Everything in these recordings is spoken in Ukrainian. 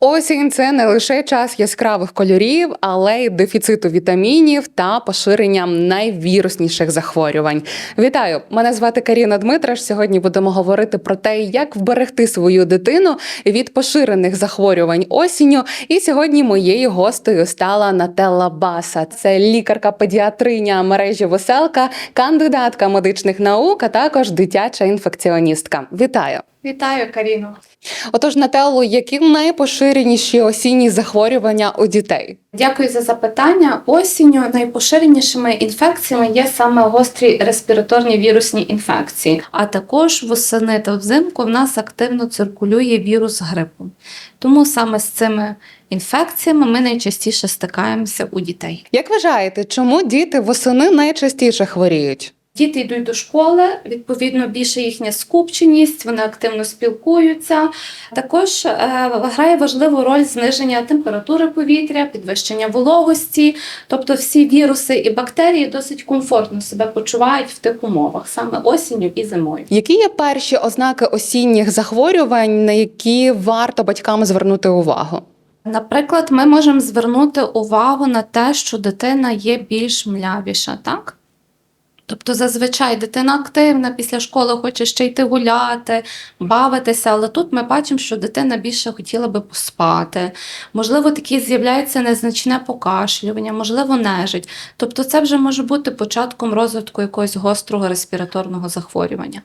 Осінь це не лише час яскравих кольорів, але й дефіциту вітамінів та поширення найвірусніших захворювань. Вітаю! Мене звати Каріна Дмитраш. Сьогодні будемо говорити про те, як вберегти свою дитину від поширених захворювань осінню. І сьогодні моєю гостею стала Нателла Баса. Це лікарка-педіатриня мережі Веселка, кандидатка медичних наук, а також дитяча інфекціоністка. Вітаю! Вітаю, Каріно. Отож, Нателло, які найпоширеніші осінні захворювання у дітей? Дякую за запитання. Осінню найпоширенішими інфекціями є саме гострі респіраторні вірусні інфекції. А також восени та взимку в нас активно циркулює вірус грипу. Тому саме з цими інфекціями ми найчастіше стикаємося у дітей. Як вважаєте, чому діти восени найчастіше хворіють? Діти йдуть до школи, відповідно, більше їхня скупченість, вони активно спілкуються. Також е, грає важливу роль зниження температури повітря, підвищення вологості. Тобто всі віруси і бактерії досить комфортно себе почувають в тих умовах, саме осінню і зимою. Які є перші ознаки осінніх захворювань, на які варто батькам звернути увагу? Наприклад, ми можемо звернути увагу на те, що дитина є більш млявіша, так? Тобто зазвичай дитина активна після школи хоче ще йти гуляти, бавитися, але тут ми бачимо, що дитина більше хотіла би поспати. Можливо, такі з'являється незначне покашлювання, можливо, нежить. Тобто це вже може бути початком розвитку якогось гострого респіраторного захворювання.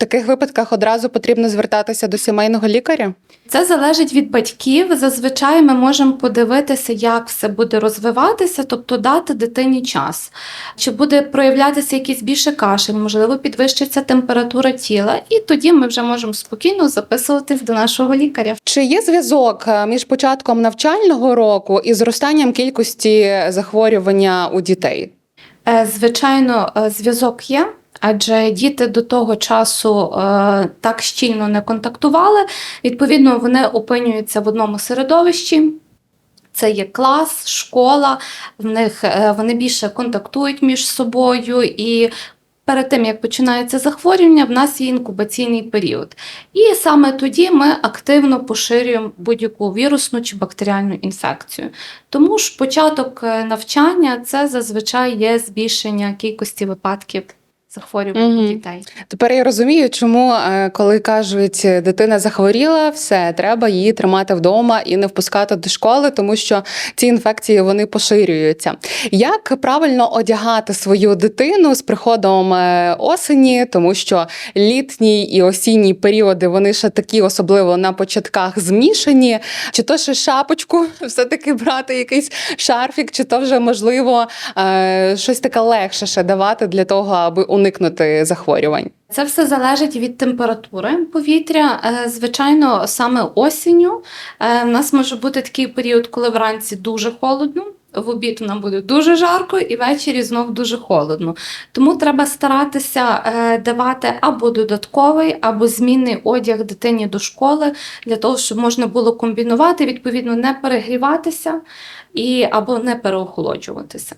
Таких випадках одразу потрібно звертатися до сімейного лікаря? Це залежить від батьків. Зазвичай ми можемо подивитися, як все буде розвиватися, тобто дати дитині час. Чи буде проявлятися якийсь більше кашель, можливо, підвищиться температура тіла, і тоді ми вже можемо спокійно записуватись до нашого лікаря. Чи є зв'язок е, між початком навчального року і зростанням кількості захворювання у дітей? Е, Звичайно, е, зв'язок є. Адже діти до того часу е, так щільно не контактували. Відповідно, вони опинюються в одному середовищі. Це є клас, школа, в них е, вони більше контактують між собою і. Перед тим як починається захворювання, в нас є інкубаційний період. І саме тоді ми активно поширюємо будь-яку вірусну чи бактеріальну інфекцію. Тому ж початок е, навчання це зазвичай є збільшення кількості випадків захворювань у дітей. Тепер я розумію, чому е, коли кажуть, дитина захворіла, все треба її тримати вдома і не впускати до школи, тому що ці інфекції вони поширюються. Як правильно одягати свою дитину з приходом е, осені, тому що літній і осінній періоди вони ще такі, особливо на початках, змішані. Чи то ще шапочку, все-таки брати якийсь шарфік, чи то вже можливо е, щось таке легше ще давати для того, аби уникнути захворювань. Це все залежить від температури повітря. Е, Звичайно, саме осінню е, в нас може бути такий період, коли вранці дуже холодно. В обід нам буде дуже жарко і ввечері знов дуже холодно. Тому треба старатися е, давати або додатковий, або змінний одяг дитині до школи для того, щоб можна було комбінувати, відповідно, не перегріватися і або не переохолоджуватися.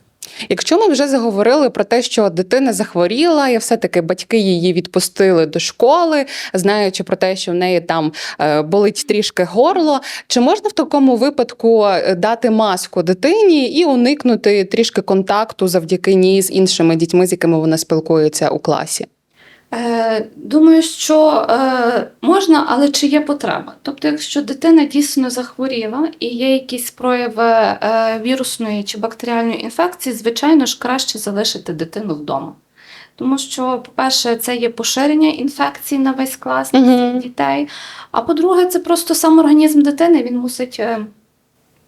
Якщо ми вже заговорили про те, що дитина захворіла, і все-таки батьки її відпустили до школи, знаючи про те, що в неї там е, болить трішки горло, чи можна в такому випадку е, дати маску дитині і уникнути трішки контакту завдяки ній з іншими дітьми, з якими вона спілкується у класі? Е, Думаю, що е, можна, але чи є потреба? Тобто, якщо дитина дійсно захворіла і є якісь прояви е, вірусної чи бактеріальної інфекції, звичайно ж краще залишити дитину вдома. Тому що, по-перше, це є поширення інфекцій на весь клас на всіх дітей. А по-друге, це просто сам організм дитини, він мусить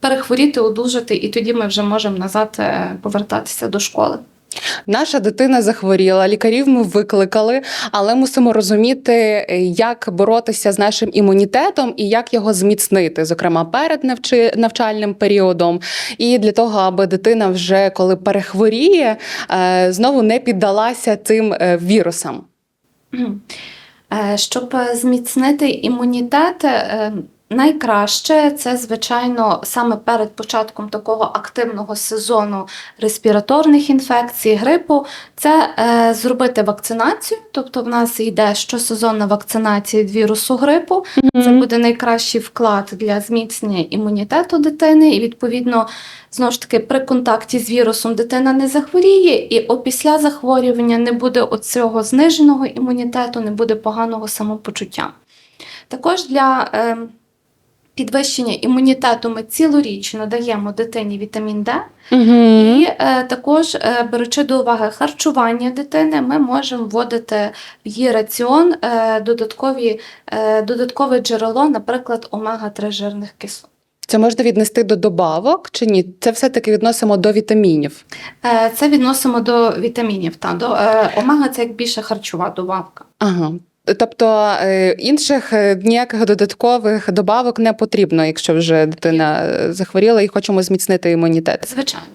перехворіти, одужати, і тоді ми вже можемо назад повертатися до школи. Наша дитина захворіла, лікарів ми викликали, але мусимо розуміти, е, як боротися з нашим імунітетом і як його зміцнити, зокрема перед навчальним періодом, і для того, аби дитина вже коли перехворіє, е, знову не піддалася цим е, вірусам. Щоб зміцнити імунітет, Найкраще це, звичайно, саме перед початком такого активного сезону респіраторних інфекцій, грипу, це е, зробити вакцинацію. Тобто, в нас йде щосезонна вакцинація від вірусу грипу. Це буде найкращий вклад для зміцнення імунітету дитини. І відповідно, знову ж таки, при контакті з вірусом дитина не захворіє, і опісля захворювання не буде оцього зниженого імунітету, не буде поганого самопочуття. Також для е, підвищення імунітету ми цілорічно даємо дитині вітамін Д. Угу. І е, також, е, беручи до уваги харчування дитини, ми можемо вводити в її раціон е, додаткові, е, додаткове джерело, наприклад, омега-3 жирних кислот. Це можна віднести до добавок чи ні? Це все-таки відносимо до вітамінів. Е, Це відносимо до вітамінів. Та, до, е, омега це як більше харчова добавка. Ага. Тобто е, інших е, ніяких додаткових добавок не потрібно, якщо вже дитина е, захворіла і хочемо зміцнити імунітет. Звичайно.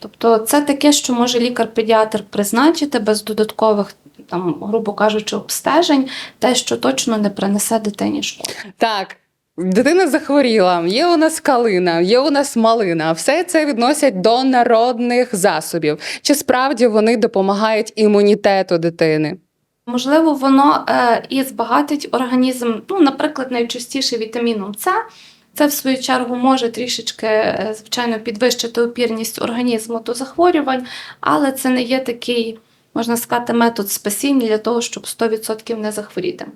Тобто це таке, що може лікар-педіатр призначити без додаткових, там, грубо кажучи, обстежень, те, що точно не принесе дитині шкоди. Так. Дитина захворіла, є у нас калина, є у нас малина. Все це відносять до народних засобів. Чи справді вони допомагають імунітету дитини? Можливо, воно е, і збагатить організм, ну, наприклад, найчастіше вітаміном С. Це, в свою чергу, може трішечки, е, звичайно, підвищити опірність організму до захворювань, але це не є такий, можна сказати, метод спасіння для того, щоб 100% не захворіти.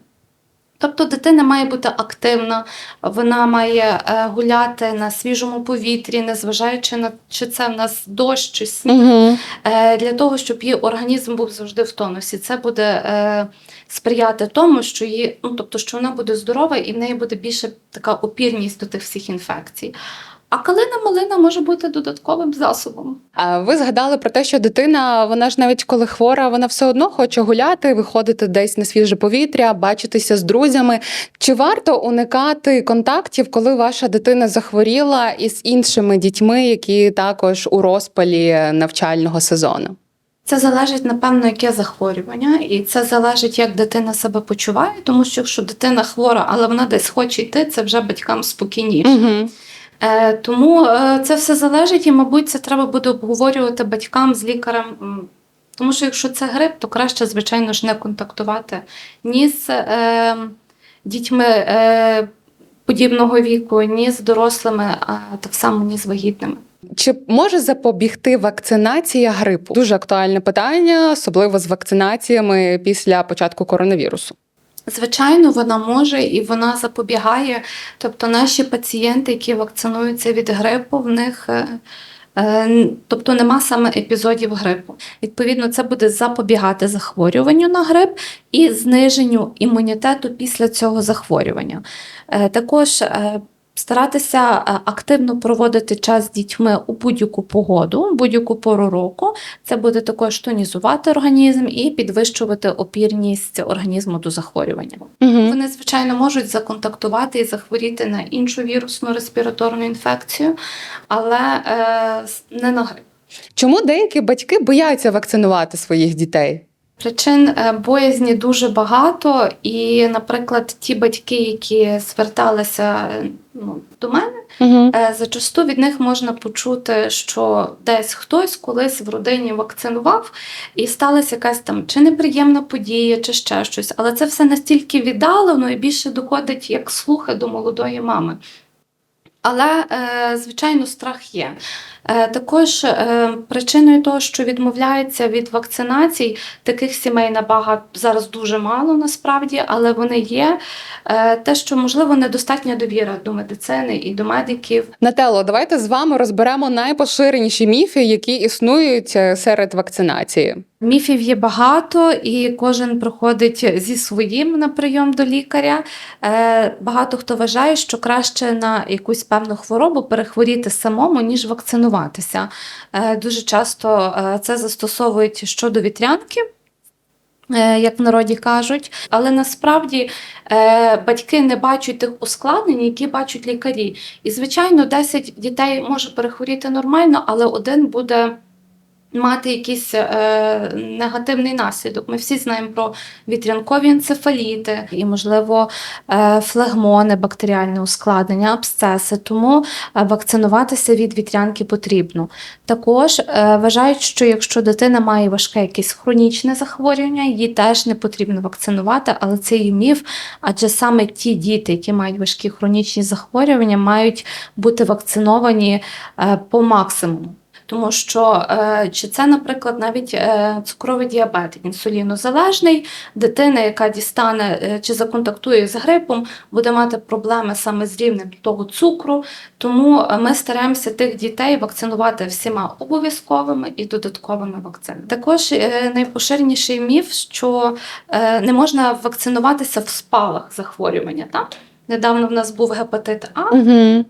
Тобто дитина має бути активна, вона має е, гуляти на свіжому повітрі, незважаючи на чи це в нас дощ чи сніг. Угу. Для того, щоб її організм був завжди в тонусі. Це буде е, сприяти тому, що її, ну тобто, що вона буде здорова і в неї буде більше така опірність до тих всіх інфекцій. А калина малина може бути додатковим засобом. А ви згадали про те, що дитина, вона ж навіть коли хвора, вона все одно хоче гуляти, виходити десь на свіже повітря, бачитися з друзями. Чи варто уникати контактів, коли ваша дитина захворіла із іншими дітьми, які також у розпалі навчального сезону? Це залежить, напевно, яке захворювання, і це залежить, як дитина себе почуває, тому що якщо дитина хвора, але вона десь хоче йти, це вже батькам спокійніше. Угу. Е, тому е, це все залежить, і, мабуть, це треба буде обговорювати батькам з лікарем. Тому що якщо це грип, то краще, звичайно ж, не контактувати ні з е, дітьми е, подібного віку, ні з дорослими, а так само ні з вагітними. Чи може запобігти вакцинація грипу? Дуже актуальне питання, особливо з вакцинаціями після початку коронавірусу. Звичайно, вона може і вона запобігає. Тобто наші пацієнти, які вакцинуються від грипу, в них е, е, тобто нема саме епізодів грипу. Відповідно, це буде запобігати захворюванню на грип і зниженню імунітету після цього захворювання. Е, Також старатися е, активно проводити час з дітьми у будь-яку погоду, у будь-яку пору року. Це буде також тонізувати організм і підвищувати опірність організму до захворювання. Угу. Вони, звичайно, можуть законтактувати і захворіти на іншу вірусну респіраторну інфекцію, але е, не на грип. Чому деякі батьки бояться вакцинувати своїх дітей? Причин е, боязні дуже багато, і, наприклад, ті батьки, які зверталися ну, до мене, Угу. Зачасту від них можна почути, що десь хтось колись в родині вакцинував, і сталася якась там чи неприємна подія, чи ще щось. Але це все настільки віддалено і більше доходить як слухи до молодої мами. Але, е, звичайно, страх є. Е, Також е, причиною того, що відмовляються від вакцинацій, таких сімей набагато зараз дуже мало насправді, але вони є. Те, що можливо недостатня довіра до медицини і до медиків. Натело, давайте з вами розберемо найпоширеніші міфи, які існують серед вакцинації. Міфів є багато, і кожен приходить зі своїм на прийом до лікаря. Е, Багато хто вважає, що краще на якусь певну хворобу перехворіти самому, ніж вакцинуватися. Е, Дуже часто е, це застосовують щодо вітрянки. Як в народі кажуть, але насправді батьки не бачать тих ускладнень, які бачать лікарі. І, звичайно, 10 дітей може перехворіти нормально, але один буде мати якийсь е, негативний наслідок. Ми всі знаємо про вітрянкові енцефаліти і, можливо, е, флегмони, бактеріальне ускладнення, абсцеси. Тому е, вакцинуватися від вітрянки потрібно. Також е, вважають, що якщо дитина має важке якесь хронічне захворювання, її теж не потрібно вакцинувати, але це є міф, адже саме ті діти, які мають важкі хронічні захворювання, мають бути вакциновані е, по максимуму. Тому що е, чи це, наприклад, навіть е, цукровий діабет, інсулінозалежний, дитина, яка дістане е, чи законтактує з грипом, буде мати проблеми саме з рівнем того цукру. Тому ми стараємося тих дітей вакцинувати всіма обов'язковими і додатковими вакцинами. Також найпоширеніший міф, що не можна вакцинуватися в спалах захворювання. Так? Недавно в нас був гепатит А. Угу.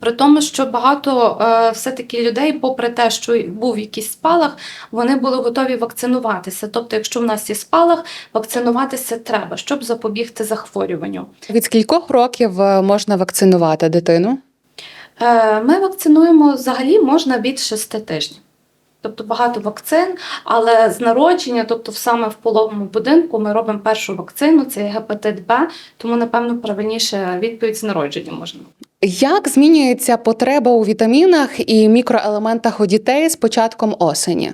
При тому, що багато е, все-таки людей, попри те, що був якийсь спалах, вони були готові вакцинуватися. Тобто, якщо в нас є спалах, вакцинуватися треба, щоб запобігти захворюванню. Від скількох років е, можна вакцинувати дитину? Е, ми вакцинуємо взагалі можна від 6 тижнів. Тобто багато вакцин, але з народження, тобто саме в пологовому будинку, ми робимо першу вакцину, це гепатит Б, тому, напевно, правильніше відповідь з народження можна. Як змінюється потреба у вітамінах і мікроелементах у дітей з початком осені?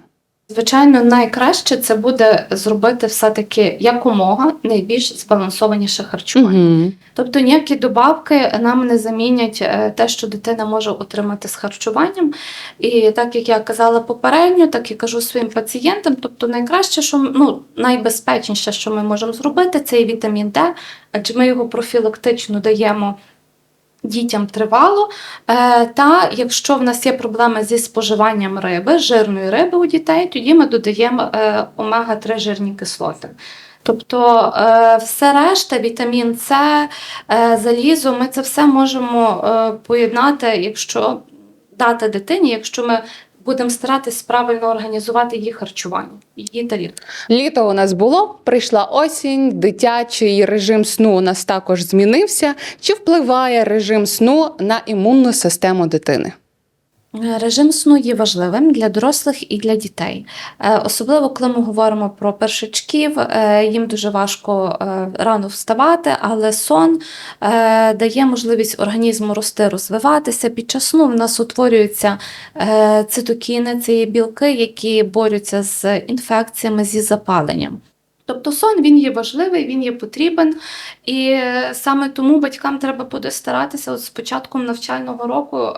Звичайно, найкраще це буде зробити все-таки якомога найбільш збалансованіше харчування. Угу. Тобто ніякі добавки нам не замінять е, те, що дитина може отримати з харчуванням. І так як я казала попередньо, так і кажу своїм пацієнтам. Тобто, найкраще, що ну найбезпечніше, що ми можемо зробити, це і вітамін Д, адже ми його профілактично даємо. Дітям тривало, Е, та якщо в нас є проблеми зі споживанням риби, жирної риби у дітей, тоді ми додаємо е, омега-3 жирні кислоти. Тобто е, все решта, вітамін С, залізо, ми це все можемо поєднати, якщо дати дитині, якщо ми будемо старатись правильно організувати її харчування, її тарілку. Літо у нас було, прийшла осінь, дитячий режим сну у нас також змінився. Чи впливає режим сну на імунну систему дитини? Е, Режим сну є важливим для дорослих і для дітей. Е, Особливо, коли ми говоримо про першачків, е, їм дуже важко рано вставати, але сон дає можливість організму рости, розвиватися. Під час сну в нас утворюються цитокіни, це є білки, які борються з інфекціями, зі запаленням. Тобто сон він є важливий, він є потрібен, і саме тому батькам треба буде старатися от з початком навчального року.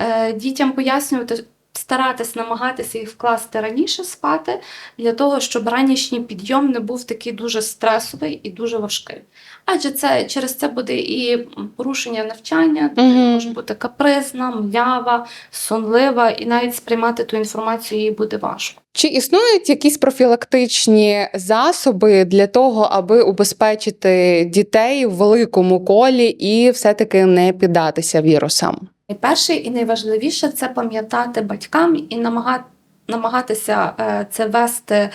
Е, дітям пояснювати, старатись намагатися їх вкласти раніше спати, для того, щоб ранішній підйом не був такий дуже стресовий і дуже важкий. Адже це через це буде і порушення навчання, дитина Мгм. може бути капризна, млява, сонлива, і навіть сприймати ту інформацію їй буде важко. Чи існують якісь профілактичні засоби для того, аби убезпечити дітей в великому колі і все-таки не піддатися вірусам? Найперше і найважливіше це пам'ятати батькам і намагати. Намагатися е, це вести е,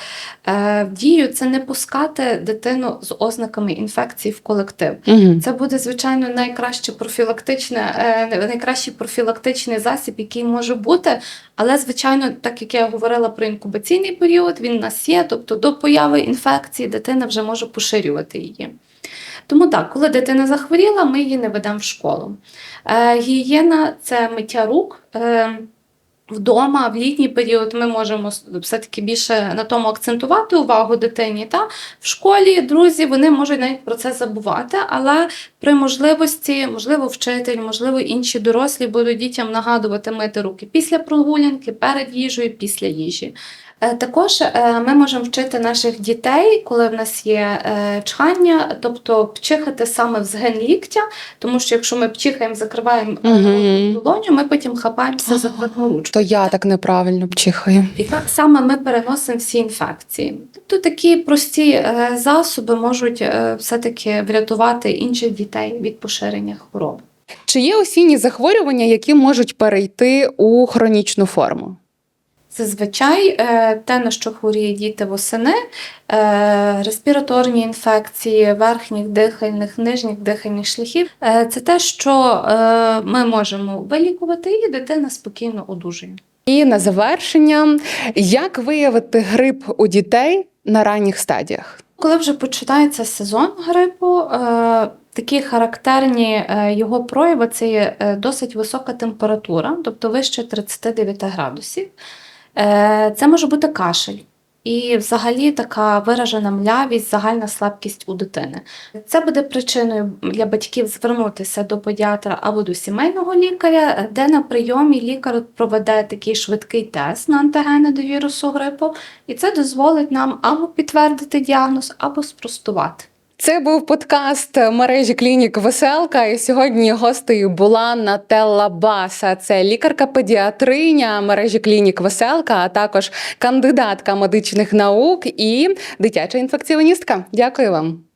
в дію, це не пускати дитину з ознаками інфекції в колектив. Угу. Це буде, звичайно, найкраще профілактичне, е, найкращий профілактичний засіб, який може бути. Але, звичайно, так як я говорила про інкубаційний період, він у нас є, тобто до появи інфекції дитина вже може поширювати її. Тому так, коли дитина захворіла, ми її не ведемо в школу. Е, гігієна це миття рук. Е, Вдома в літній період ми можемо все-таки більше на тому акцентувати увагу дитині. Та в школі друзі вони можуть навіть про це забувати, але при можливості, можливо, вчитель, можливо, інші дорослі будуть дітям нагадувати мити руки після прогулянки, перед їжею, після їжі. Е, Також е, ми можемо вчити наших дітей, коли в нас є е, чхання, тобто пчихати саме в згин ліктя, тому що якщо ми пчихаємо, закриваємо долоню, ми потім хапаємося за твердну ручку. То я так неправильно пчихаю. І так саме ми переносимо всі інфекції. Тобто такі прості засоби можуть все-таки врятувати інших дітей від поширення хвороб. Чи є осінні захворювання, які можуть перейти у хронічну форму? Зазвичай е, те, на що хворіють діти восени, е, респіраторні інфекції верхніх дихальних, нижніх дихальних шляхів, е, це те, що ми можемо вилікувати, і дитина спокійно одужує. І на завершення, як виявити грип у дітей на ранніх стадіях? Коли вже починається сезон грипу, такі характерні його прояви це є досить висока температура, тобто вище 39 градусів. Е, Це може бути кашель. І взагалі така виражена млявість, загальна слабкість у дитини. Це буде причиною для батьків звернутися до педіатра або до сімейного лікаря, де на прийомі лікар проведе такий швидкий тест на антигени до вірусу грипу, і це дозволить нам або підтвердити діагноз, або спростувати. Це був подкаст мережі клінік Веселка. І сьогодні гостею була Нателла Баса. Це лікарка-педіатриня мережі клінік Веселка, а також кандидатка медичних наук і дитяча інфекціоністка. Дякую вам.